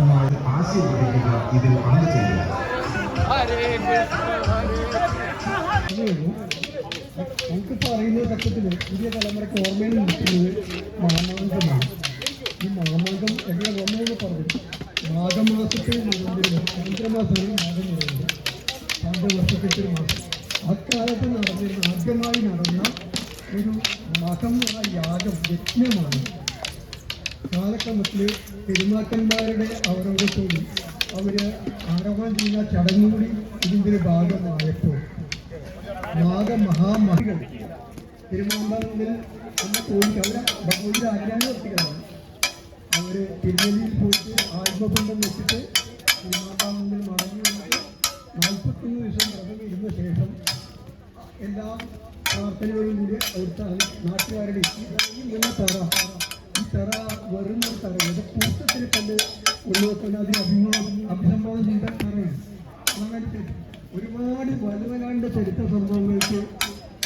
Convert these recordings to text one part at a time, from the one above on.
പ്രസിദ്ധമായ ആശീർവദിക്കുക ഇതിൽ പങ്കുചേരുക നമുക്കിപ്പോൾ അറിയുന്ന തക്കത്തിൽ പുതിയ തലമുറയ്ക്ക് ഓർമ്മയിൽ നിൽക്കുന്നത് മാമാങ്കമാണ് ഈ മാമാങ്കം എങ്ങനെ വന്നതെന്ന് പറഞ്ഞു മാഘമാസത്തെ നടന്നിരുന്നു മാഘം പറയുന്നത് ചന്ദ്രവർഷത്തിൽ മാസം അക്കാലത്ത് നടന്നിരുന്ന ആദ്യമായി നടന്ന ഒരു എന്ന യാഗം യജ്ഞമാണ്. കാലക്രമത്തിൽ പെരുമാറ്റന്മാരുടെ അവരോടത്തോടും അവർ ആരവാൻ ചെയ്യുന്ന ചടങ്ങ് കൂടി ഇതിന്റെ ഒരു ഭാഗമായപ്പോൾ നാഗമഹാമഹികൾ പോയി അവരെ ഭഗവതി അവർ തിരുനെല്ലിയിൽ പോയിട്ട് ആത്മബന്ധം വെച്ചിട്ട് തിരുമാമ്പാറിൽ മടങ്ങി വന്നിട്ട് നാൽപ്പത്തൊന്ന് ദിവസം ഇരുന്ന ശേഷം എല്ലാ പ്രാർത്ഥനകളും കൂടി അവിടുത്തെ നാട്ടുകാരുടെ ഇഷ്ടം തറ തറ വെറും ഒരു തറയാണ് ഇത് കൂട്ടത്തിൽ കണ്ട് ഉള്ളവർക്ക് അതിന് അഭിമാനം അഭിസംബോധന ചെയ്ത തറയാണ് അങ്ങനെ ഒരുപാട് വലുവലാണ്ട് ചരിത്ര സംഭവങ്ങൾക്ക്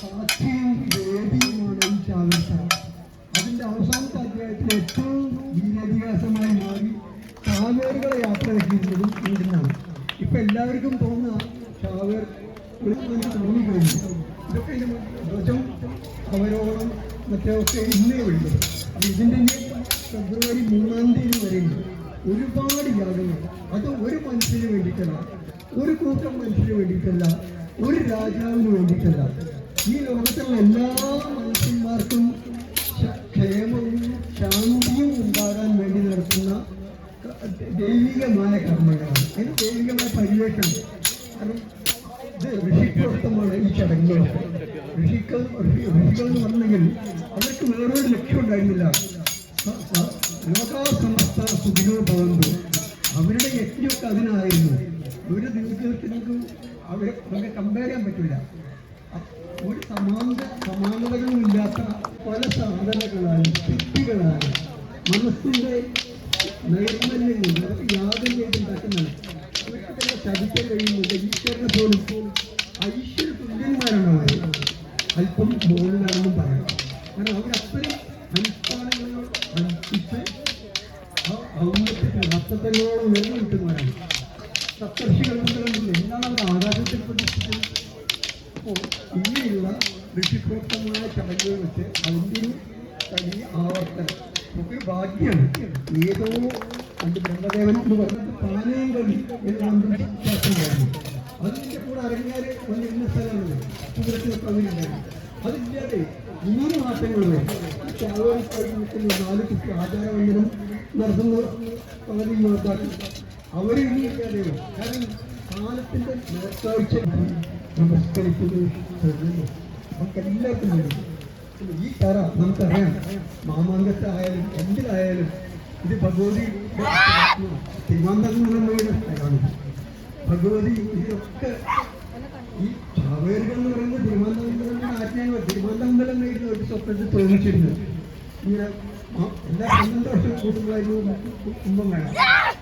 സാക്ഷിയും വേദിയുമാണ് ഈ ചാവർ അതിന്റെ അവസാനത്തെ അധ്യായത്തിൽ ഏറ്റവും വീരാതിഹാസമായി മാറി ചാവേറുകളെ യാത്രയാക്കിയിരുന്നതും ഇവിടുന്നാണ്. ഇപ്പൊ എല്ലാവർക്കും തോന്നുന്ന ചാവേർ തോന്നിക്കഴിഞ്ഞു. ഇതൊക്കെ ധ്വജം അവരോളം മറ്റേ ഒക്കെ ഇന്നേ ഉള്ളൂ. ഇതിന്റെ ഫെബ്രുവരി മൂന്നാം തീയതി വരെയുണ്ട് ഒരുപാട് യാഗങ്ങൾ. അത് ഒരു മനുഷ്യന് വേണ്ടിയിട്ടല്ല ഒരു കൂട്ടം മനുഷ്യന് വേണ്ടിയിട്ടല്ല ഒരു രാജാവിന് വേണ്ടിയിട്ടല്ല. ഈ ലോകത്തുള്ള എല്ലാ മനുഷ്യന്മാർക്കും ക്ഷേമവും ശാന്തിയും ഉണ്ടാകാൻ വേണ്ടി നടത്തുന്ന ദൈവികമായ കർമ്മങ്ങളാണ്. അതിന് ദൈവികമായ പരിവേഷണം കാരണം ഇത് ഋഷിപ്രോക്തമാണ് ഈ ചടങ്ങുകൾ. ഋഷിക്കൾ ഋഷി- ഋഷികൾ എന്ന് പറഞ്ഞെങ്കിൽ അവർക്ക് വേറൊരു ലക്ഷ്യം ഉണ്ടായിരുന്നില്ല. ലോകാസമസ്ത സുഖിനോ ഭവന്തു അവരുടെ യജ്ഞമൊക്കെ അതിനായിരുന്നു. ഒരു ദിവസത്തിനൊക്കെ അവരെ നമുക്ക് കമ്പയർ ചെയ്യാൻ പറ്റില്ല. ഒരു സമാന്ത സമാനതകളും ഇല്ലാത്ത പല സാധനങ്ങളാണ് ശക്തികളാണ് മനസ്സിന്റെ നൈർമല്യങ്ങൾ അവർക്ക് യാതൊരു തന്നെ ചതിക്കാൻ കഴിയുന്നുണ്ട് ഈശ്വരനെ പോലും. ഔന്നത്യത്തിൽ നക്ഷത്രങ്ങളോളം ഉയർന്നു കിട്ടുന്നവരാണ് സപ്തർഷികൾ കൊണ്ട് കണ്ടില്ല എന്താണ് അവർ ആകാശത്തിൽ പ്രതിഷ്ഠിച്ചത് അപ്പോൾ ഇങ്ങനെയുള്ള ഋഷിപ്രോക്തമായ ചടങ്ങുകൾ വെച്ച് അതിന്റെ ഒരു തനി ആവർത്തനം നമുക്ക് ഭാഗ്യമാണ് ഏതോ പണ്ട് ബ്രഹ്മദേവൻ എന്ന് പറഞ്ഞത് പാനയം കളി എന്ന് ശാസ്ത്രമായിരുന്നു അതിന്റെ കൂടെ അരങ്ങാര് വന്നിരുന്ന സ്ഥലമാണ് സുഹൃത്ത് കവിനുണ്ടായിരുന്നു അതില്ലാതെ മൂന്ന് ചാവറി കഴിഞ്ഞിട്ടുള്ള നാല് കുട്ടി ആചാരവന്ദനം നടത്തുന്ന പകുതി യുവാക്കൾ അവരെ ഇല്ലാതെ കാരണം കാലത്തിന്റെ നേർക്കാഴ്ച നമസ്കരിക്കുന്നത് നമുക്കെല്ലാവർക്കും വേണ്ടി. ഈ തറ നമുക്കറിയാം മാമാങ്കത്തായാലും എന്തിലായാലും ഇത് ഭഗവതി തിരുവനന്തപുരം സ്ഥലമാണ് ഭഗവതി ഇതൊക്കെ ഈ ചാവേരുകൾ എന്ന് പറയുന്നത് തിരുവനന്തപുരം ആജ്ഞാനം തിരുവനന്തപുരം എന്നായിരുന്നു ഒരു സ്വപ്നത്തിൽ തോന്നിച്ചിരുന്നത് ഇങ്ങനെ എല്ലാ പന്ത്രണ്ട് വർഷം കൂടുമ്പോഴായിരുന്നു കുംഭം വേണം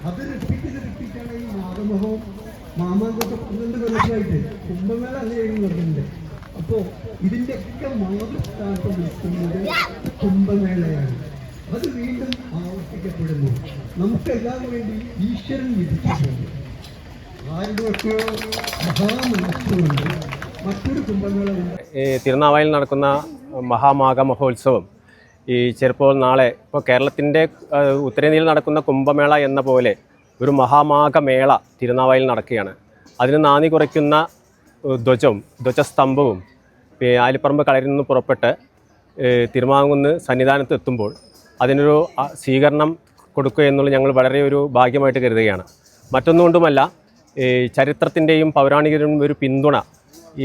അത് റിപ്പീറ്റ് റിപ്പീറ്റാണ് ഈ മാതമഹവും മാമാങ്കൊക്കെ പന്ത്രണ്ട് കൊല്ലമായിട്ട് കുംഭമേള അങ്ങനെയായിരുന്നു നടക്കുന്നത് അപ്പോൾ ഇതിന്റെയൊക്കെ മാതൃസ്ഥാനത്ത് നിൽക്കുന്നത് കുംഭമേളയാണ് അത് വീണ്ടും ആവർത്തിക്കപ്പെടുന്നു. നമുക്കെല്ലാം വേണ്ടി ഈശ്വരൻ വിധിച്ചിട്ടുണ്ട്. ആരുടെ മഹാമനസ്സുകൊണ്ട് ഈ തിരുനാവായിൽ നടക്കുന്ന മഹാമാഘ മഹോത്സവം ഈ ചിലപ്പോൾ നാളെ ഇപ്പോൾ കേരളത്തിന്റെ ഉത്തരേന്ത്യയിൽ നടക്കുന്ന കുംഭമേള എന്ന പോലെ ഒരു മഹാമാഘമേള തിരുനാവായിൽ നടക്കുകയാണ്. അതിന് നാന്ദി കുറയ്ക്കുന്ന ധ്വജവും ധ്വജസ്തംഭവും ആലിപ്പറമ്പ് കളരിൽ നിന്ന് പുറപ്പെട്ട് തിരുമാങ്ങുന്ന് സന്നിധാനത്ത് എത്തുമ്പോൾ അതിനൊരു സ്വീകരണം കൊടുക്കുക എന്നുള്ളത് ഞങ്ങൾ വളരെ ഒരു ഭാഗ്യമായിട്ട് കരുതുകയാണ്. മറ്റൊന്നുകൊണ്ടുമല്ല ചരിത്രത്തിന്റെയും പൗരാണികരുടെയും ഒരു പിന്തുണ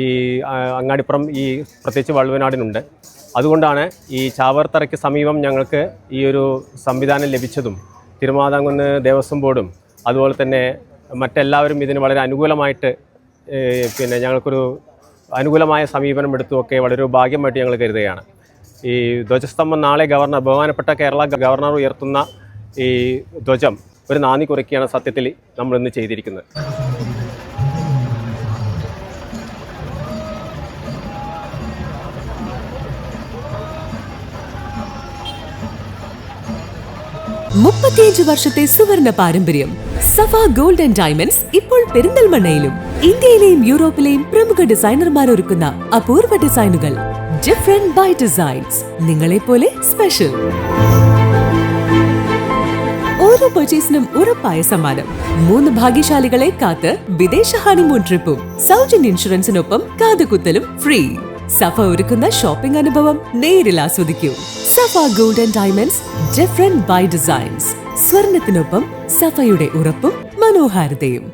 ഈ അങ്ങാടിപ്പുറം ഈ പ്രത്യേകിച്ച് വള്ളുവനാടിനുണ്ട്. അതുകൊണ്ടാണ് ഈ ചാവർത്തറയ്ക്ക് സമീപം ഞങ്ങൾക്ക് ഈ ഒരു സംവിധാനം ലഭിച്ചതും തിരുമാതാംകുന്ന് ദേവസ്വം ബോർഡും അതുപോലെ തന്നെ മറ്റെല്ലാവരും ഇതിന് വളരെ അനുകൂലമായിട്ട് പിന്നെ ഞങ്ങൾക്കൊരു അനുകൂലമായ സമീപനം എടുത്തുമൊക്കെ വളരെ ഭാഗ്യമായിട്ട് ഞങ്ങൾ കരുതുകയാണ്. ഈ ധ്വജസ്തംഭം നാളെ ഗവർണർ ബഹുമാനപ്പെട്ട കേരള ഗവർണർ ഉയർത്തുന്ന ഈ ധ്വജം ഒരു നാന്ദി കുറിക്കുകയാണ് സത്യത്തിൽ നമ്മൾ ഇന്ന് ചെയ്തിരിക്കുന്നത്. മുപ്പത്തിയഞ്ച് വർഷത്തെ സുവർണ പാരമ്പര്യം സഫ ഗോൾഡ് ആൻഡ് ഡയമണ്ട്സ് ഇപ്പോൾ പെരിന്തൽമണ്ണയിലും ഇന്ത്യയിലെയും യൂറോപ്പിലെയും പ്രമുഖ ഡിസൈനർമാർ ഒരുക്കുന്ന അപൂർവ ഡിസൈനുകൾ ഡിഫറെന്റ് ബൈ ഡിസൈൻസ് നിങ്ങളെ പോലെ സ്പെഷ്യൽ ഓരോ പർച്ചേസിനും ഉറപ്പായ സമ്മാനം. മൂന്ന് ഭാഗ്യശാലികളെ കാത്ത് വിദേശ ഹണിമൂൺ ട്രിപ്പും സൗജന്യ ഇൻഷുറൻസിനൊപ്പം കാതുകുത്തലും ഫ്രീ സഫ ഒരുക്കുന്ന ഷോപ്പിംഗ് അനുഭവം നേരിൽ ആസ്വദിക്കൂ. Safa gold and diamonds different by designs സ്വർണത്തിനൊപ്പം സഫയുടെ ഉറപ്പും മനോഹാരിതയും.